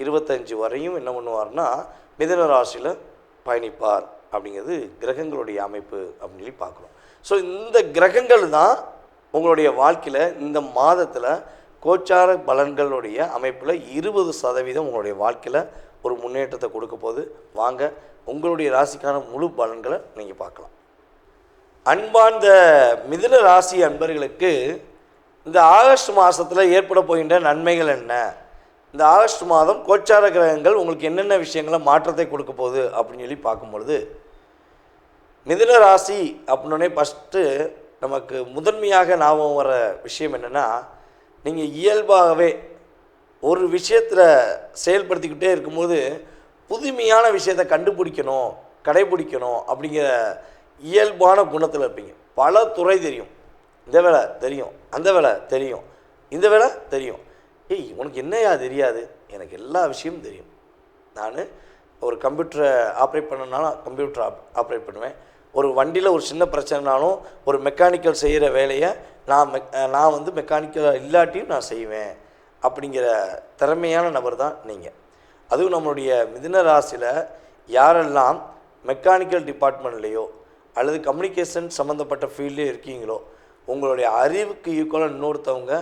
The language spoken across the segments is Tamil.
இருபத்தஞ்சு வரையும் என்ன பண்ணுவார்னா மிதன ராசியில் பயணிப்பார் அப்படிங்கிறது கிரகங்களுடைய அமைப்பு அப்படின்னு சொல்லி பார்க்குறோம். ஸோ இந்த கிரகங்கள் தான் உங்களுடைய வாழ்க்கையில் இந்த மாதத்தில் கோச்சார பலன்களுடைய அமைப்பில் இருபது சதவீதம் உங்களுடைய வாழ்க்கையில் ஒரு முன்னேற்றத்தை கொடுக்க போது வாங்க உங்களுடைய ராசிக்கான முழு பலன்களை நீங்கள் பார்க்கலாம். அன்பார்ந்த மிதுன ராசி அன்பர்களுக்கு இந்த ஆகஸ்ட் மாதத்தில் ஏற்பட போகின்ற நன்மைகள் என்ன? இந்த ஆகஸ்ட் மாதம் கோச்சார கிரகங்கள் உங்களுக்கு என்னென்ன விஷயங்களை மாற்றத்தை கொடுக்க போகுது அப்படின்னு சொல்லி பார்க்கும்பொழுது மிதுன ராசி அப்படின்னே ஃபஸ்ட்டு நமக்கு முதன்மையாக ஞாபகம் வர விஷயம் என்னென்னா நீங்கள் இயல்பாகவே ஒரு விஷயத்தில் செயல்படுத்திக்கிட்டே இருக்கும்போது புதுமையான விஷயத்தை கண்டுபிடிக்கணும் கடைபிடிக்கணும் அப்படிங்கிற இயல்பான குணத்தில் இருப்பீங்க. பல துறை தெரியும். இந்த வேலை தெரியும் அந்த வேலை தெரியும் இந்த வேலை தெரியும். ஏய் உனக்கு என்னையா தெரியாது? எனக்கு எல்லா விஷயமும் தெரியும். நான் ஒரு கம்ப்யூட்டரை ஆப்ரேட் பண்ணனாலும் கம்ப்யூட்டர் ஆப் ஆப்ரேட் பண்ணுவேன். ஒரு வண்டியில் ஒரு சின்ன பிரச்சனைனாலும் ஒரு மெக்கானிக்கல் செய்கிற வேலையை நான் மெக் நான் வந்து மெக்கானிக்கல் இல்லாட்டியும் நான் செய்வேன். அப்படிங்கிற திறமையான நபர் தான் நீங்கள் அதுவும் நம்மளுடைய மிதின ராசியில் யாரெல்லாம் மெக்கானிக்கல் டிபார்ட்மெண்ட்லேயோ அல்லது கம்யூனிகேஷன் சம்மந்தப்பட்ட ஃபீல்ட்லேயோ இருக்கீங்களோ உங்களுடைய அறிவுக்கு ஈக்குவலாக இன்னொருத்தவங்க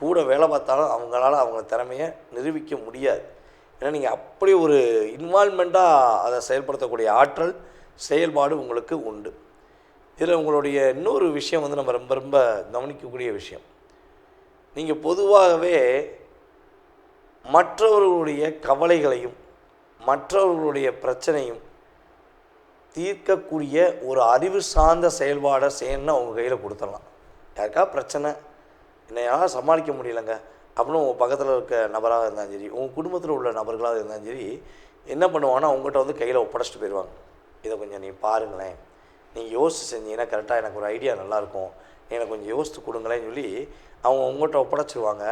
கூட வேலை பார்த்தாலும் அவங்களால அவங்க திறமையை நிரூபிக்க முடியாது. ஏன்னா நீங்கள் அப்படி ஒரு இன்வால்மெண்ட்டாக அதை செயல்படுத்தக்கூடிய ஆற்றல் செயல்பாடு உங்களுக்கு உண்டு. இதில் உங்களுடைய இன்னொரு விஷயம் வந்து நம்ம ரொம்ப ரொம்ப கவனிக்கக்கூடிய விஷயம். நீங்கள் பொதுவாகவே மற்றவர்களுடைய கவலைகளையும் மற்றவர்களுடைய பிரச்சனையும் தீர்க்கக்கூடிய ஒரு அறிவு சார்ந்த செயல்பாடை செய்யணும்னா அவங்க கையில் கொடுத்துடலாம். யாருக்கா பிரச்சனை? என்னையா சமாளிக்க முடியலங்க? அப்படின்னு உங்கள் பக்கத்தில் இருக்க நபராக இருந்தாலும் சரி உங்கள் குடும்பத்தில் உள்ள நபர்களாக இருந்தாலும் சரி என்ன பண்ணுவாங்கன்னா உங்கள்கிட்ட வந்து கையில் ஒப்படைச்சிட்டு போயிடுவாங்க. இதை கொஞ்சம் நீ பாருங்களேன். நீங்கள் யோசித்து செஞ்சீங்கன்னா கரெக்டாக எனக்கு ஒரு ஐடியா நல்லாயிருக்கும் எனக்கு கொஞ்சம் யோசித்து கொடுங்களேன்னு சொல்லி அவங்க உங்கள்கிட்ட ஒப்படைச்சிருவாங்க.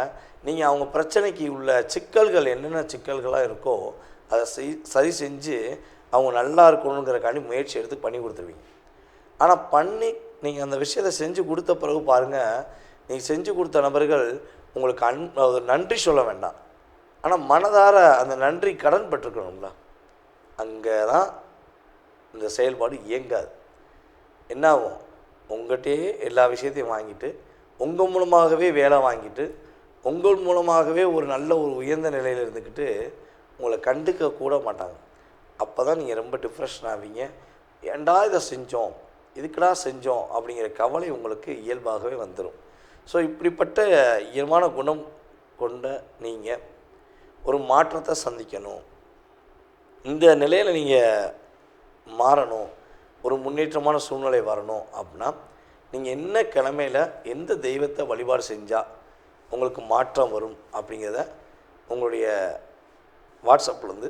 நீங்கள் அவங்க பிரச்சனைக்கு உள்ள சிக்கல்கள் என்னென்ன சிக்கல்களாக இருக்கோ அதை செய் சரி செஞ்சு அவங்க நல்லா இருக்கணுங்கிறக்காண்டி முயற்சி எடுத்து பண்ணி கொடுத்துருவீங்க. ஆனால் பண்ணி நீங்கள் அந்த விஷயத்தை செஞ்சு கொடுத்த பிறகு பாருங்கள் நீங்கள் செஞ்சு கொடுத்த நபர்கள் உங்களுக்கு அன் ஒரு நன்றி சொல்ல வேண்டாம். ஆனால் மனதார அந்த நன்றி கடன் பெற்றுக்கணுங்களா அங்கே தான் இந்த செயல்பாடு இயங்காது. என்ன ஆகும் உங்கள்கிட்டயே எல்லா விஷயத்தையும் வாங்கிட்டு உங்கள் மூலமாகவே வேலை வாங்கிட்டு உங்கள் மூலமாகவே ஒரு நல்ல ஒரு உயர்ந்த நிலையில் இருந்துக்கிட்டு உங்களை கண்டுக்க கூட மாட்டாங்க. அப்போ தான் நீங்கள் ரொம்ப டிப்ரெஷன் ஆவீங்க. ஏண்டா இதை செஞ்சோம்? இதுக்குடா செஞ்சோம்? அப்படிங்கிற கவலை உங்களுக்கு இயல்பாகவே வந்துடும் ஸோ இப்படிப்பட்ட இயல்பான குணம் கொண்ட நீங்கள் ஒரு மாற்றத்தை சந்திக்கணும். இந்த நிலையில் நீங்கள் மாறணும். ஒரு முன்னேற்றமான சூழ்நிலை வரணும் அப்படின்னா நீங்கள் என்ன கிழமையில் எந்த தெய்வத்தை வழிபாடு செஞ்சால் உங்களுக்கு மாற்றம் வரும் அப்படிங்கிறத உங்களுடைய வாட்ஸ்அப்லேருந்து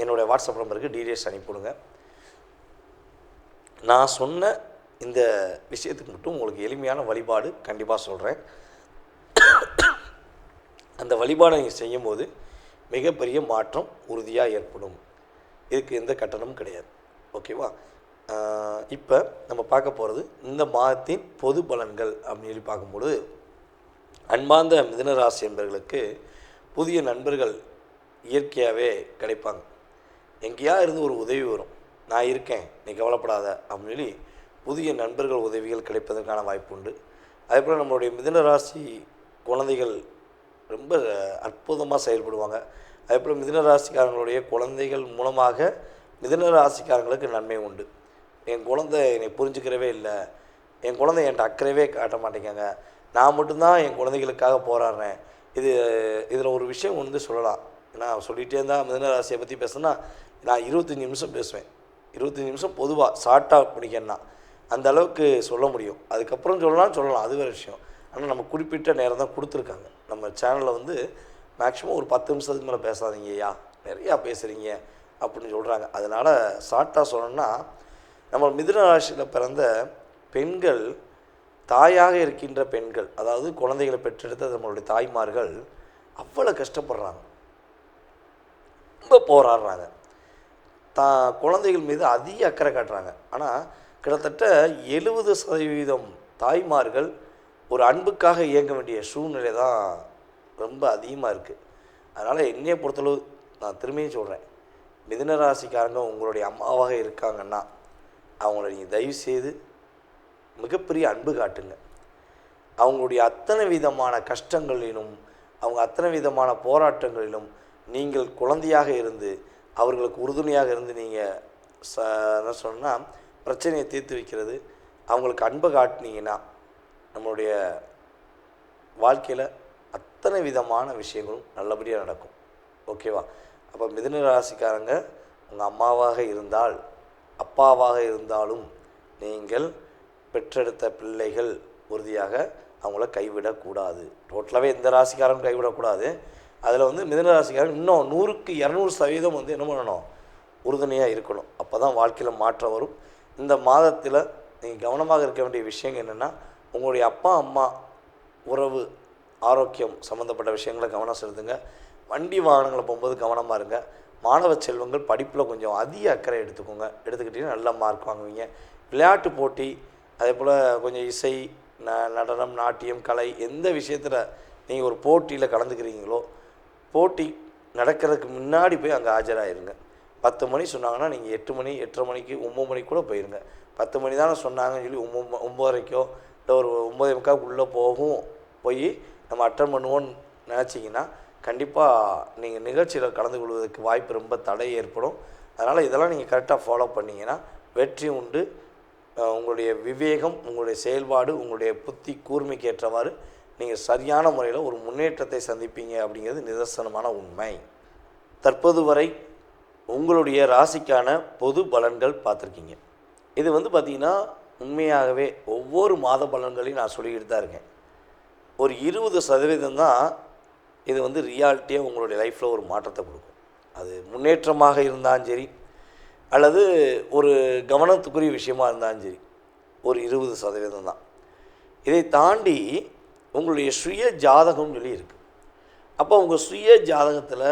என்னுடைய வாட்ஸ்அப் நம்பருக்கு டீடைல்ஸ் அனுப்பிவிடுங்க. நான் சொன்ன இந்த விஷயத்துக்கு மட்டும் உங்களுக்கு எளிமையான வழிபாடு கண்டிப்பாக சொல்கிறேன் அந்த வழிபாடை நீங்கள் செய்யும்போது மிகப்பெரிய மாற்றம் உறுதியாக ஏற்படும். இதுக்கு எந்த கட்டணமும் கிடையாது. ஓகேவா? இப்போ நம்ம பார்க்க போகிறது இந்த மாதத்தின் பொது பலன்கள் அப்படின்னு சொல்லி பார்க்கும்பொழுது அன்பார்ந்த மிதனராசி என்பர்களுக்கு புதிய நண்பர்கள் இயற்கையாகவே கிடைப்பாங்க. எங்கேயா இருந்து ஒரு உதவி வரும். நான் இருக்கேன் நீ கவலைப்படாத அப்படின்னு சொல்லி புதிய நண்பர்கள் உதவிகள் கிடைப்பதற்கான வாய்ப்பு உண்டு அதே போல் நம்மளுடைய மிதுன ராசி குழந்தைகள் ரொம்ப அற்புதமாக செயல்படுவாங்க. அதே போல் மிதுன ராசிக்காரங்களுடைய குழந்தைகள் மூலமாக மிதுன ராசிக்காரங்களுக்கு நன்மை உண்டு. என் குழந்தை என்னை புரிஞ்சுக்கிறவே இல்லை. என் குழந்தை என்கிட்ட அக்கறையவே காட்ட மாட்டேங்காங்க நான் மட்டும்தான் என் குழந்தைகளுக்காக போராடுறேன். இது இதில் ஒரு விஷயம் வந்து சொல்லலாம். நான் சொல்லிகிட்டே இருந்தால் மிதன ராசியை பற்றி பேசுனா நான் இருபத்தஞ்சி நிமிஷம் பேசுவேன். இருபத்தஞ்சி நிமிஷம் பொதுவாக ஷார்ட்டாக பிடிக்கணும்னா அந்த அளவுக்கு சொல்ல முடியும். அதுக்கப்புறம் சொல்லலாம் சொல்லலாம். அது வேறு விஷயம். ஆனால் நம்ம குறிப்பிட்ட நேரம் தான் கொடுத்துருக்காங்க. நம்ம சேனலில் வந்து மேக்ஸிமம் ஒரு பத்து நிமிஷத்துக்கு மேலே பேசாதீங்க ஐயா நிறையா பேசுகிறீங்க அப்படின்னு சொல்கிறாங்க அதனால் ஷார்ட்டாக சொல்லணும்னா நம்ம மிதுன ராசியில் பிறந்த பெண்கள் தாயாக இருக்கின்ற பெண்கள் அதாவது குழந்தைகளை பெற்றெடுத்த நம்மளுடைய தாய்மார்கள் அவ்வளோ கஷ்டப்படுறாங்க. ரொம்ப போராடுறாங்க. தான் குழந்தைகள் மீது அதிக அக்கறை காட்டுறாங்க. ஆனால் கிட்டத்தட்ட எழுபது சதவீதம் தாய்மார்கள் ஒரு அன்புக்காக இயங்க வேண்டிய சூழ்நிலை தான் ரொம்ப அதிகமாக இருக்குது அதனால் என்னையை பொறுத்தளவு நான் திரும்பியும் சொல்கிறேன் மிதுன ராசிக்காரங்க உங்களுடைய அம்மாவாக இருக்காங்கன்னா அவங்கள நீங்கள் தயவு செய்து மிகப்பெரிய அன்பு காட்டுங்க. அவங்களுடைய அத்தனை விதமான கஷ்டங்களிலும் அவங்க அத்தனை விதமான போராட்டங்களிலும் நீங்கள் குழந்தையாக இருந்து அவர்களுக்கு உறுதுணையாக இருந்து நீங்கள் ச என்ன சொன்னால் பிரச்சனையை தீர்த்து வைக்கிறது. அவங்களுக்கு அன்பை காட்டினீங்கன்னா நம்மளுடைய வாழ்க்கையில் அத்தனை விதமான விஷயங்களும் நல்லபடியாக நடக்கும். ஓகேவா? அப்போ மிதுன ராசிக்காரங்க உங்கள் அம்மாவாக இருந்தால் அப்பாவாக இருந்தாலும் நீங்கள் பெற்றெடுத்த பிள்ளைகள் உறுதியாக அவங்கள கைவிடக்கூடாது. டோட்டலாகவே எந்த ராசிக்காரரும் கைவிடக்கூடாது. அதில் வந்து மிதன ராசிக்காரன் இன்னும் நூறுக்கு இரநூறு சதவீதம் வந்து என்ன பண்ணணும்? உறுதுணையாக இருக்கணும். அப்போ தான் வாழ்க்கையில் மாற்றம் வரும். இந்த மாதத்தில் நீங்கள் கவனமாக இருக்க வேண்டிய விஷயங்கள் என்னென்னா உங்களுடைய அப்பா அம்மா உறவு ஆரோக்கியம் சம்மந்தப்பட்ட விஷயங்களை கவனம் செலுத்துங்க. வண்டி வாகனங்களை போகும்போது கவனமாக இருங்க. மாணவ செல்வங்கள் படிப்பில் கொஞ்சம் அதிக அக்கறை எடுத்துக்கோங்க. எடுத்துக்கிட்டிங்கன்னா நல்ல மார்க் வாங்குவீங்க. விளையாட்டு போட்டி அதே போல் கொஞ்சம் இசை ந நடனம் நாட்டியம் கலை எந்த விஷயத்தில் நீங்கள் ஒரு போட்டியில் கலந்துக்கிறீங்களோ போட்டி நடக்கிறதுக்கு முன்னாடி போய் அங்கே ஆஜராயிருங்க. பத்து மணி சொன்னாங்கன்னா நீங்கள் எட்டு மணி எட்டரை மணிக்கு ஒம்பது மணிக்கு கூட போயிருங்க. பத்து மணி தானே சொன்னாங்கன்னு சொல்லி ஒம்பது ஒம்பதரைக்கோ இல்லை ஒரு ஒம்பதே முக்காக்குள்ளே போகும் போய் நம்ம அட்டன் பண்ணுவோன்னு நினச்சிங்கன்னா கண்டிப்பாக நீங்கள் நிகழ்ச்சியில் கலந்து கொள்வதற்கு வாய்ப்பு ரொம்ப தடை ஏற்படும். அதனால் இதெல்லாம் நீங்கள் கரெக்டாக ஃபாலோ பண்ணிங்கன்னா வெற்றி உண்டு. உங்களுடைய விவேகம் உங்களுடைய செயல்பாடு உங்களுடைய புத்தி கூர்மைக்கு ஏற்றவாறு நீங்கள் சரியான முறையில் ஒரு முன்னேற்றத்தை சந்திப்பீங்க அப்படிங்கிறது நிதர்சனமான உண்மை. தற்போது வரை உங்களுடைய ராசிக்கான பொது பலன்கள் பார்த்துருக்கீங்க. இது வந்து பார்த்திங்கன்னா உண்மையாகவே ஒவ்வொரு மாத பலன்களையும் நான் சொல்லிக்கிட்டு தான் இருக்கேன். ஒரு இருபது சதவீதம் தான் இது வந்து ரியாலிட்டியாக உங்களுடைய லைஃப்பில் ஒரு மாற்றத்தை கொடுக்கும். அது முன்னேற்றமாக இருந்தாலும் சரி அல்லது ஒரு கவனத்துக்குரிய விஷயமா இருந்தாலும் சரி ஒரு இருபது சதவீதம் தான். இதை தாண்டி உங்களுடைய சுய ஜாதகம்னு சொல்லி இருக்குது அப்போ உங்கள் சுய ஜாதகத்தில்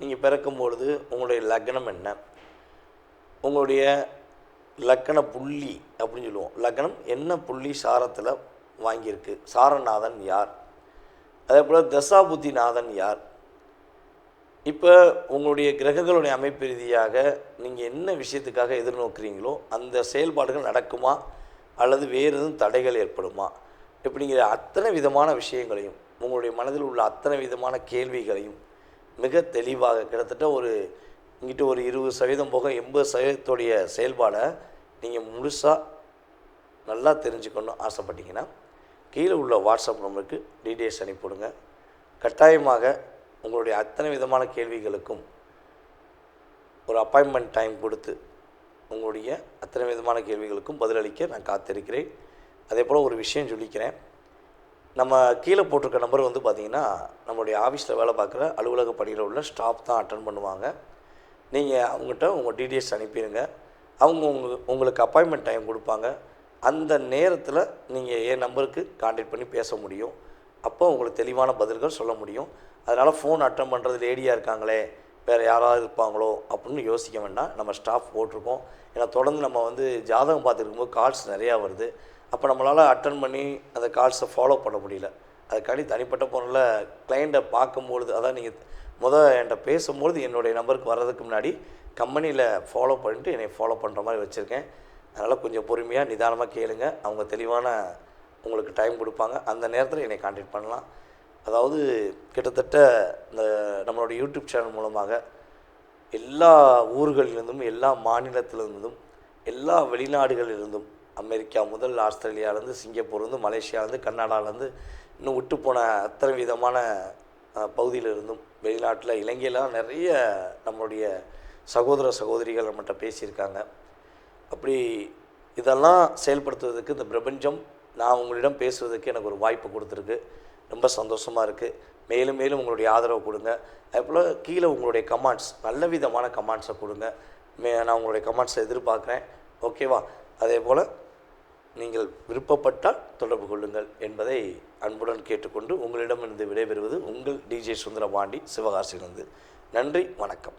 நீங்கள் பிறக்கும் பொழுது உங்களுடைய லக்னம் என்ன? உங்களுடைய லக்கண புள்ளி அப்படின்னு சொல்லுவோம். லக்னம் என்ன புள்ளி சாரத்தில் வாங்கியிருக்கு? சாரநாதன் யார்? அதே போல் தசாபுத்திநாதன் யார்? இப்போ உங்களுடைய கிரகங்களுடைய அமைப்பு ரீதியாக நீங்கள் என்ன விஷயத்துக்காக எதிர்நோக்குறீங்களோ அந்த செயல்பாடுகள் நடக்குமா? அல்லது வேறு எதுவும் தடைகள் ஏற்படுமா? இப்படிங்கிற அத்தனை விதமான விஷயங்களையும் உங்களுடைய மனதில் உள்ள அத்தனை விதமான கேள்விகளையும் மிக தெளிவாக கிட்டத்தட்ட ஒரு இங்கிட்ட ஒரு இருபது சதவீதம் போக எண்பது சதவீதத்துடைய செயல்பாடை நீங்கள் முழுசாக நல்லா தெரிஞ்சுக்கணும்னு ஆசைப்பட்டீங்கன்னா கீழே உள்ள வாட்ஸ்அப் நம்பருக்கு டீட்டெயில்ஸ் அனுப்பிவிடுங்க கட்டாயமாக உங்களுடைய அத்தனை விதமான கேள்விகளுக்கும் ஒரு அப்பாயின்மெண்ட் டைம் கொடுத்து உங்களுடைய அத்தனை விதமான கேள்விகளுக்கும் பதிலளிக்க நான் காத்திருக்கிறேன். அதே போல் ஒரு விஷயம் சொல்லிக்கிறேன். நம்ம கீழே போட்டிருக்க நம்பர் வந்து பார்த்திங்கன்னா நம்மளுடைய ஆஃபீஸில் வேலை பார்க்குற அலுவலக பணியில் உள்ள ஸ்டாஃப் தான் அட்டன் பண்ணுவாங்க. நீங்கள் அவங்ககிட்ட உங்கள் டீட்டெயில்ஸ் அனுப்பிடுங்க. அவங்க உங்களுக்கு உங்களுக்கு அப்பாயின்மெண்ட் டைம் கொடுப்பாங்க. அந்த நேரத்தில் நீங்கள் என் நம்பருக்கு கான்டாக்ட் பண்ணி பேச முடியும். அப்போ உங்களுக்கு தெளிவான பதில்கள் சொல்ல முடியும். அதனால் ஃபோன் அட்டன் பண்ணுறது லேடியாக இருக்காங்களே வேறு யாராவது இருப்பாங்களோ அப்படின்னு யோசிக்க வேண்டாம். நம்ம ஸ்டாஃப் போட்டிருக்கோம். ஏன்னா தொடர்ந்து நம்ம வந்து ஜாதகம் பார்த்துருக்கும்போது கால்ஸ் நிறையா வருது. அப்போ நம்மளால் அட்டன் பண்ணி அந்த கால்ஸை ஃபாலோ பண்ண முடியல. அதுக்காண்டி தனிப்பட்ட போனில் கிளைண்ட்டை பார்க்கும்பொழுது அதான் நீங்கள் முதல் என்கிட்ட பேசும்பொழுது என்னுடைய நம்பருக்கு வர்றதுக்கு முன்னாடி கம்பெனியில் ஃபாலோ பண்ணிட்டு என்னை ஃபாலோ பண்ணுற மாதிரி வச்சுருக்கேன். அதனால் கொஞ்சம் பொறுமையாக நிதானமாக கேளுங்க. அவங்க தெளிவான உங்களுக்கு டைம் கொடுப்பாங்க. அந்த நேரத்தில் என்னை கான்டாக்ட் பண்ணலாம். அதாவது கிட்டத்தட்ட இந்த நம்மளுடைய யூடியூப் சேனல் மூலமாக எல்லா ஊர்களிலிருந்தும் எல்லா மாநிலத்திலிருந்தும் எல்லா வெளிநாடுகளிலிருந்தும் அமெரிக்கா முதல் ஆஸ்திரேலியாவிலேருந்து சிங்கப்பூர்லேருந்து மலேசியாவிலேருந்து கர்நாடகாவிலேருந்து இன்னும் விட்டு போன அத்தனை விதமான பகுதியிலிருந்தும் வெளிநாட்டில் இலங்கையிலாம் நிறைய நம்மளுடைய சகோதர சகோதரிகள் நம்மகிட்ட பேசியிருக்காங்க. அப்படி இதெல்லாம் செயல்படுத்துவதற்கு இந்த பிரபஞ்சம் நான் உங்களிடம் பேசுவதற்கு எனக்கு ஒரு வாய்ப்பு கொடுத்துருக்கு. ரொம்ப சந்தோஷமாக இருக்குது மேலும் மேலும் உங்களுடைய ஆதரவு கொடுங்க. அதேபோல் கீழே உங்களுடைய கமெண்ட்ஸ் நல்ல விதமான கமெண்ட்ஸை கொடுங்க. மே நான் உங்களுடைய கமெண்ட்ஸை எதிர்பார்க்குறேன். ஓகேவா? அதே போல் நீங்கள் விருப்பப்பட்டால் தொடர்பு கொள்ளுங்கள் என்பதை அன்புடன் கேட்டுக்கொண்டு உங்களிடமிருந்து விடைபெறுவது உங்கள் டிஜே சுந்தரபாண்டி சிவகாசியிலிருந்து. நன்றி வணக்கம்.